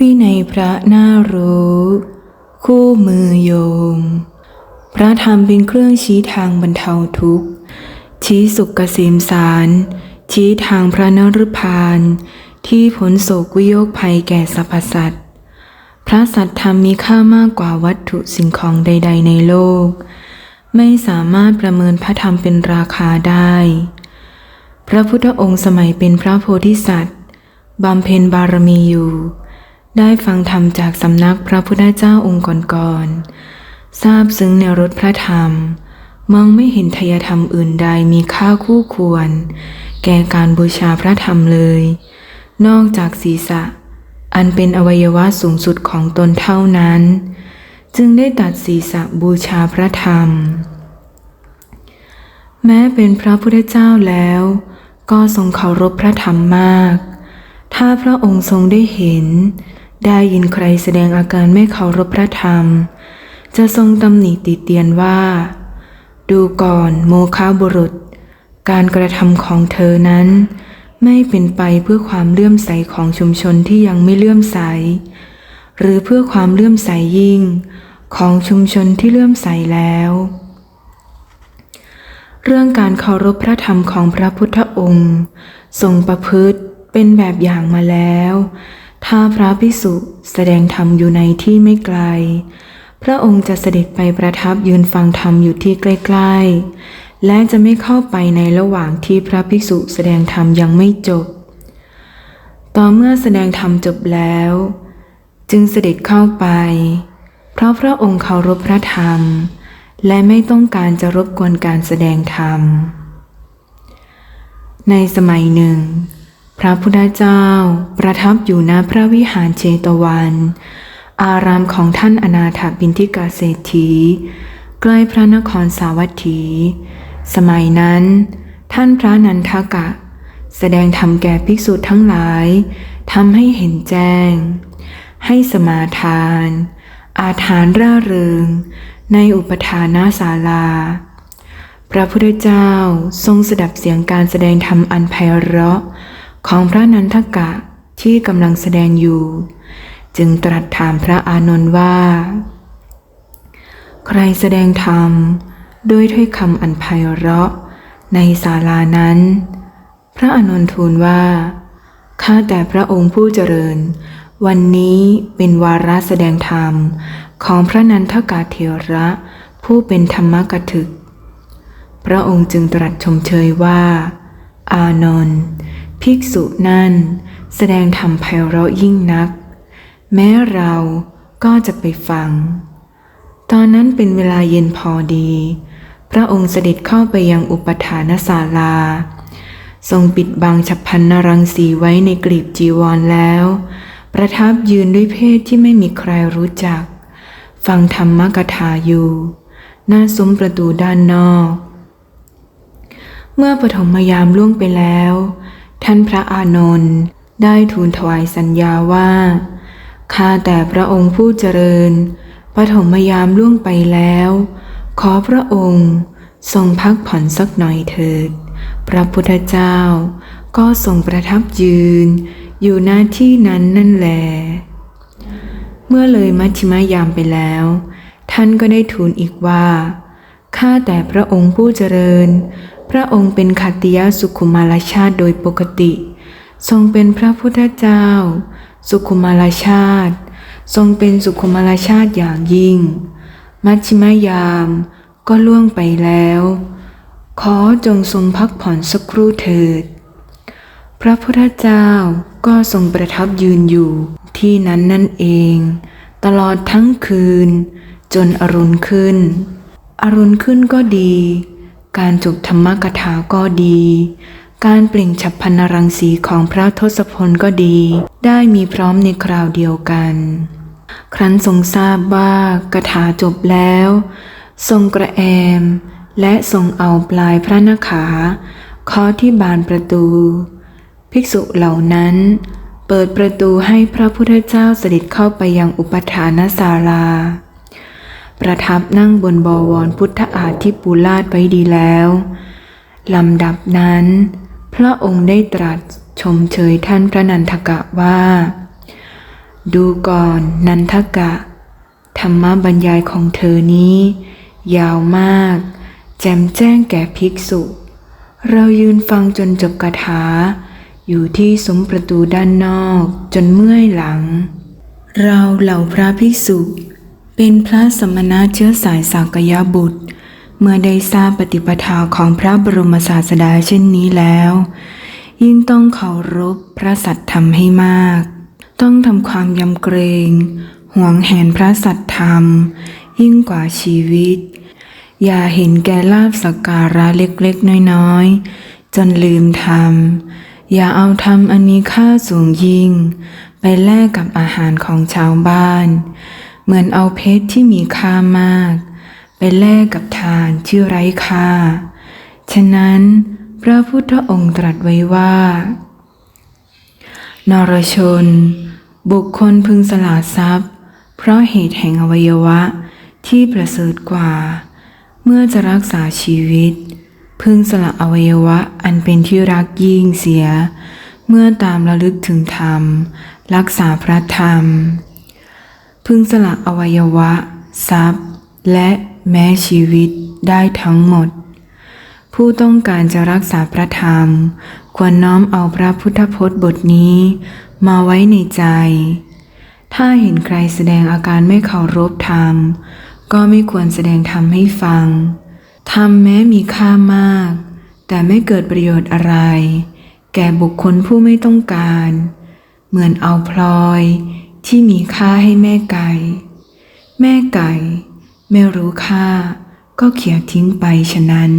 วินัยพระน่ารู้ คู่มือโยม พระธรรมเป็นเครื่องชี้ทางบรรเทาทุกข์ ชี้สุขเกษมสาร ชี้ทางพระนรุพานที่ผลโศกวิโยคภัยแก่สรรพสัตว์ พระสัตธรรมมีค่ามากกว่าวัตถุสิ่งของใด ๆ ในโลก ไม่สามารถประเมินพระธรรมเป็นราคาได้ พระพุทธองค์สมัยเป็นพระโพธิสัตว์บำเพ็ญบารมีอยู่ ได้ฟังธรรมจากสำนักพระพุทธเจ้าองค์ก่อนๆทราบซึ้งในรสพระธรรม มองไม่เห็นทยธรรมอื่นใดมีค่าคู่ควร แก่การบูชาพระธรรมเลย นอกจากศีรษะ อันเป็นอวัยวะสูงสุดของตนเท่านั้น จึงได้ตัดศีรษะบูชาพระธรรม แม้เป็นพระพุทธเจ้าแล้ว ก็ทรงเคารพพระธรรมมาก ถ้าพระองค์ทรงได้เห็น ได้ยินใครแสดงอาการไม่เคารพพระธรรม จะทรงตำหนิติเตียนว่า ดูก่อนโมคาบุรุษ การกระทำของเธอนั้น ไม่เป็นไปเพื่อความเลื่อมใสของชุมชนที่ยังไม่เลื่อมใส หรือเพื่อความเลื่อมใสยิ่ง ของชุมชนที่เลื่อมใสแล้ว เรื่องการเคารพพระธรรมของพระพุทธองค์ ทรงประพฤติเป็นแบบอย่างมาแล้ว ถ้าพระพิสุแสดงธรรมอยู่ในที่ไม่ไกล พระองค์จะเสด็จไปประทับยืนฟังธรรมอยู่ที่ใกล้ ๆ และจะไม่เข้าไปในระหว่างที่พระภิกษุแสดงธรรมยังไม่จบ ต่อเมื่อแสดงธรรมจบแล้ว จึงเสด็จเข้าไป เพราะพระองค์เคารพพระธรรม และไม่ต้องการจะรบกวนการแสดงธรรม ในสมัยหนึ่ง พระพุทธเจ้าประทับอยู่ณพระวิหารเชตวัน อารามของท่านอนาถบินทิกาเศรษฐีใกล้พระนครสาวัตถี สมัยนั้น ท่านพระนันทกะ แสดงธรรมแก่ภิกษุทั้งหลายทำให้เห็นแจ้ง ให้สมาทาน อาถานร่าเริง ในอุปทานาศาลา พระพุทธเจ้าทรงสดับเสียงการแสดงธรรมอันไพเราะ ของพระนันทกะที่กำลังแสดงอยู่ จึงตรัสถามพระอานนท์ว่า ใครแสดงธรรมด้วยถ้อยคำอันไพเราะ ในศาลานั้น พระอานนท์ทูลว่า ข้าแต่พระองค์ผู้เจริญ วันนี้เป็นวาระแสดงธรรมของพระนันทกาเถระผู้เป็นธรรมกถึก พระองค์จึงตรัสชมเชยว่า อานนท์ ภิกษุนั่นแสดงธรรมไพเราะยิ่งนัก แม้เราก็จะไปฟัง ตอนนั้นเป็นเวลาเย็นพอดี พระองค์เสด็จเข้าไปยังอุปถานศาลา ทรงปิดบังฉับพันนรังสีไว้ในกลีบจีวรแล้ว ประทับยืนด้วยเพศที่ไม่มีใครรู้จัก ฟังธรรมกถาอยู่ หน้าซุ้มประตูด้านนอก เมื่อปฐมยามล่วงไปแล้ว ท่านพระอานนท์ได้ทูลถวายสัญญาว่า ข้าแต่พระองค์ผู้เจริญ ปฐมยามล่วงไปแล้ว ขอพระองค์ทรงพักผ่อนสักหน่อยเถิด พระพุทธเจ้าก็ทรงประทับยืน อยู่หน้าที่นั้นนั่นแหลเมื่อเลยมัชชิมยามไปแล้ว ท่านก็ได้ทูลอีกว่า ข้าแต่พระองค์ผู้เจริญ ระองค์เป็นขัตติยสุขุมารชาติโดยปกติ ทรงเป็นพระพุทธเจ้า สุขุมารชาติ ทรงเป็นสุขุมารชาติอย่างยิ่ง มัชชิมยามก็ล่วงไปแล้ว ขอจงทรงพักผ่อนสักครู่เถิด พระพุทธเจ้าก็ทรงประทับยืนอยู่ที่นั้นนั่นเอง ตลอดทั้งคืน จนอรุณขึ้น อรุณขึ้นก็ดี การจบธรรมกถาก็ดี การเปล่งฉับพันรังสีของพระทศพลก็ดี ได้มีพร้อมในคราวเดียวกัน ครั้นทรงทราบว่ากถาจบแล้ว ทรงกระแอม และทรงเอาปลายพระนขาเคาะที่บานประตู ภิกษุเหล่านั้นเปิดประตูให้พระพุทธเจ้าเสด็จเข้าไปยังอุปทานศาลา ประทับนั่งบนบวรพุทธอาฏที่ปูลาดไว้ดีแล้วลำดับนั้น พระองค์ได้ตรัสชมเชยท่านพระนันทกะว่า ดูก่อนนันทกะ ธรรมบรรยายของเธอนี้ ยาวมาก แจมแจ้งแก่ภิกษุ เรายืนฟังจนจบคาถา อยู่ที่ซุ้มประตูด้านนอกจนเมื่อยหลัง เราเหล่าพระภิกษุ เป็นพระสมณะเชื้อสายสากยบุตร เมื่อได้ทราบปฏิปทาของพระบรมศาสดาเช่นนี้แล้ว ยิ่งต้องเคารพพระสัตธรรมให้มาก ต้องทำความยำเกรงห่วงแหนพระสัตธรรม ยิ่งกว่าชีวิต อย่าเห็นแก่ลาบสักการะเล็กๆ น้อยๆ จนลืมธรรม อย่าเอาธรรมอันมีค่าสูงยิ่ง ไปแลกกับอาหารของชาวบ้าน เหมือนเอาเพชรที่มีค่ามาก ไปแลกกับทานที่ไร้ค่า ฉะนั้นพระพุทธองค์ตรัสไว้ว่า นรชน บุคคลพึงสละทรัพย์ เพราะเหตุแห่งอวัยวะที่ประเสริฐกว่า เมื่อจะรักษาชีวิต พึงสละอวัยวะอันเป็นที่รักยิ่งเสีย เมื่อตามระลึกถึงธรรม รักษาพระธรรม พึงสละอวัยวะ ทรัพย์ และแม้ชีวิตได้ทั้งหมด ผู้ต้องการจะรักษาพระธรรม ควรน้อมเอาพระพุทธพจน์บทนี้ มาไว้ในใจ ถ้าเห็นใครแสดงอาการไม่เคารพธรรม ก็ไม่ควรแสดงธรรมให้ฟัง ธรรมแม้มีค่ามาก แต่ไม่เกิดประโยชน์อะไร แก่บุคคลผู้ไม่ต้องการ เหมือนเอาพลอย ที่มีค่าให้แม่ไก่ แม่ไก่ ไม่รู้ค่าก็เขี่ยทิ้งไปฉะนั้น